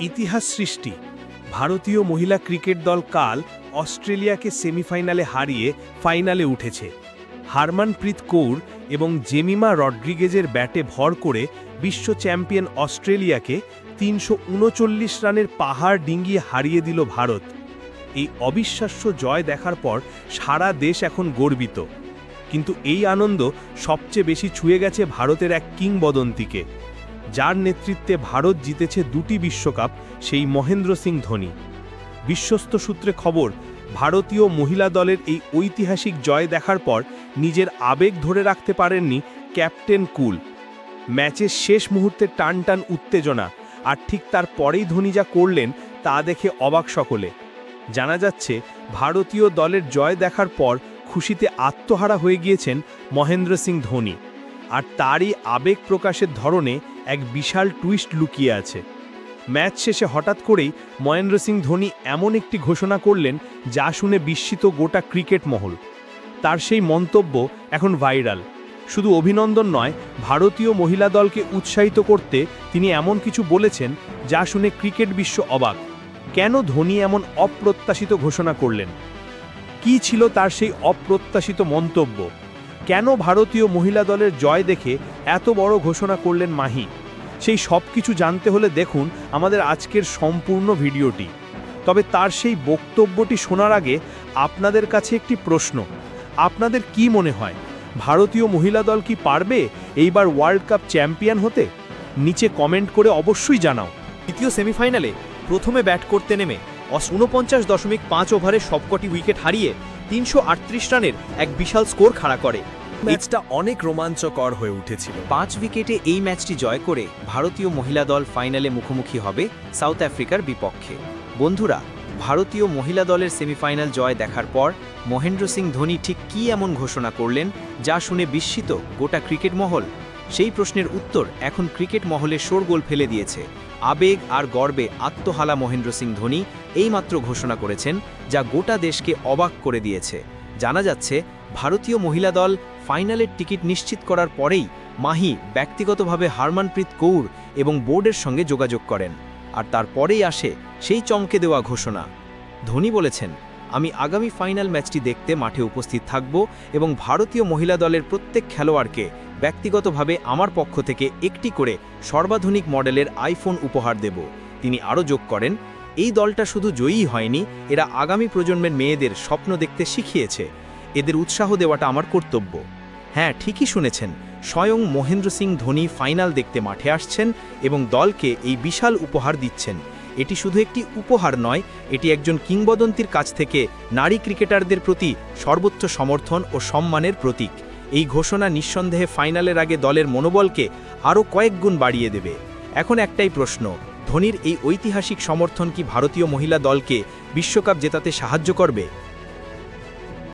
ইতিহাস সৃষ্টি। ভারতীয় মহিলা ক্রিকেট দল কাল অস্ট্রেলিয়াকে সেমিফাইনালে হারিয়ে ফাইনালে উঠেছে। হারমানপ্রীত কৌর এবং জেমিমা রড্রিগেজের ব্যাটে ভর করে বিশ্ব চ্যাম্পিয়ন অস্ট্রেলিয়াকে তিনশো উনচল্লিশ রানের পাহাড় ডিঙ্গিয়ে হারিয়ে দিল ভারত। এই অবিশ্বাস্য জয় দেখার পর সারা দেশ এখন গর্বিত। কিন্তু এই আনন্দ সবচেয়ে বেশি ছুঁয়ে গেছে ভারতের এক কিংবদন্তিকে। যার নেতৃত্বে ভারত জিতেছে দুটি বিশ্বকাপ, সেই মহেন্দ্র সিং ধোনি। বিশ্বস্ত সূত্রে খবর, ভারতীয় মহিলা দলের এই ঐতিহাসিক জয় দেখার পর নিজের আবেগ ধরে রাখতে পারেননি ক্যাপ্টেন কুল। ম্যাচের শেষ মুহূর্তে টান টান উত্তেজনা, আর ঠিক তার পরেই ধোনি যা করলেন তা দেখে অবাক সকলে। জানা যাচ্ছে, ভারতীয় দলের জয় দেখার পর খুশিতে আত্মহারা হয়ে গিয়েছেন মহেন্দ্র সিং ধোনি। আর তারই আবেগ প্রকাশের ধরনে এক বিশাল টুইস্ট লুকিয়ে আছে। ম্যাচ শেষে হঠাৎ করেই মহেন্দ্র সিং ধোনি এমন একটি ঘোষণা করলেন, যা শুনে বিস্মিত গোটা ক্রিকেট মহল। তার সেই মন্তব্য এখন ভাইরাল। শুধু অভিনন্দন নয়, ভারতীয় মহিলা দলকে উৎসাহিত করতে তিনি এমন কিছু বলেছেন, যা শুনে ক্রিকেট বিশ্ব অবাক। কেন ধোনি এমন অপ্রত্যাশিত ঘোষণা করলেন? কি ছিল তার সেই অপ্রত্যাশিত মন্তব্য? কেন ভারতীয় মহিলা দলের জয় দেখে এত বড় ঘোষণা করলেন মাহি? সেই সব কিছু জানতে হলে দেখুন আমাদের আজকের সম্পূর্ণ ভিডিওটি। তবে তার সেই বক্তব্যটি শোনার আগে আপনাদের কাছে একটি প্রশ্ন। আপনাদের কি মনে হয়, ভারতীয় মহিলা দল কি পারবে এইবার ওয়ার্ল্ড কাপ চ্যাম্পিয়ন হতে? নিচে কমেন্ট করে অবশ্যই জানাও। দ্বিতীয় সেমিফাইনালে প্রথমে ব্যাট করতে নেমে উনপঞ্চাশ দশমিক পাঁচ ওভারে সবকটি উইকেট হারিয়ে তিনশো আটত্রিশ রানের এক বিশাল স্কোর খাড়া করে। ম্যাচটা অনেক রোমাঞ্চকর হয়ে উঠেছিল। পাঁচ উইকেটে এই ম্যাচটি জয় করে ভারতীয় মহিলা দল ফাইনালে মুখোমুখি হবে সাউথ আফ্রিকার বিপক্ষে। বন্ধুরা ভারতীয় মহিলা দলের সেমিফাইনাল জয় দেখার পর মহেন্দ্র সিং ধোনি ঠিক কী এমন ঘোষণা করলেন যা শুনে বিস্মিত গোটা ক্রিকেট মহল? সেই প্রশ্নের উত্তর এখন ক্রিকেট মহলে শোরগোল ফেলে দিয়েছে। আবেগ আর গর্বে আত্মহালা মহেন্দ্র সিং ধোনি এইমাত্র ঘোষণা করেছেন, যা গোটা দেশকে অবাক করে দিয়েছে। জানা যাচ্ছে, ভারতীয় মহিলা দল ফাইনালের টিকিট নিশ্চিত করার পরেই মাহি ব্যক্তিগতভাবে হারমানপ্রীত কৌর এবং বোর্ডের সঙ্গে যোগাযোগ করেন। আর তারপরেই আসে সেই চমকে দেওয়া ঘোষণা। ধোনি বলেছেন আমি আগামী ফাইনাল ম্যাচটি দেখতে মাঠে উপস্থিত থাকব এবং ভারতীয় মহিলা দলের প্রত্যেক খেলোয়াড়কে ব্যক্তিগতভাবে আমার পক্ষ থেকে একটি করে সর্বাধুনিক মডেলের আইফোন উপহার দেব। তিনি আরও যোগ করেন, এই দলটা শুধু জয়ী হয়নি, এরা আগামী প্রজন্মের মেয়েদের স্বপ্ন দেখতে শিখিয়েছে। এদের উৎসাহ দেওয়াটা আমার কর্তব্য। হ্যাঁ ঠিকই শুনেছেন, স্বয়ং মহেন্দ্র সিং ধোনি ফাইনাল দেখতে মাঠে আসছেন এবং দলকে এই বিশাল উপহার দিচ্ছেন। এটি শুধু একটি উপহার নয়, এটি একজন কিংবদন্তির কাছ থেকে নারী ক্রিকেটারদের প্রতি সর্বোচ্চ সমর্থন ও সম্মানের প্রতীক। এই ঘোষণা নিঃসন্দেহে ফাইনালের আগে দলের মনোবলকে আরও কয়েক গুণ বাড়িয়ে দেবে। এখন একটাই প্রশ্ন, ধোনির এই ঐতিহাসিক সমর্থন কি ভারতীয় মহিলা দলকে বিশ্বকাপ জেতাতে সাহায্য করবে?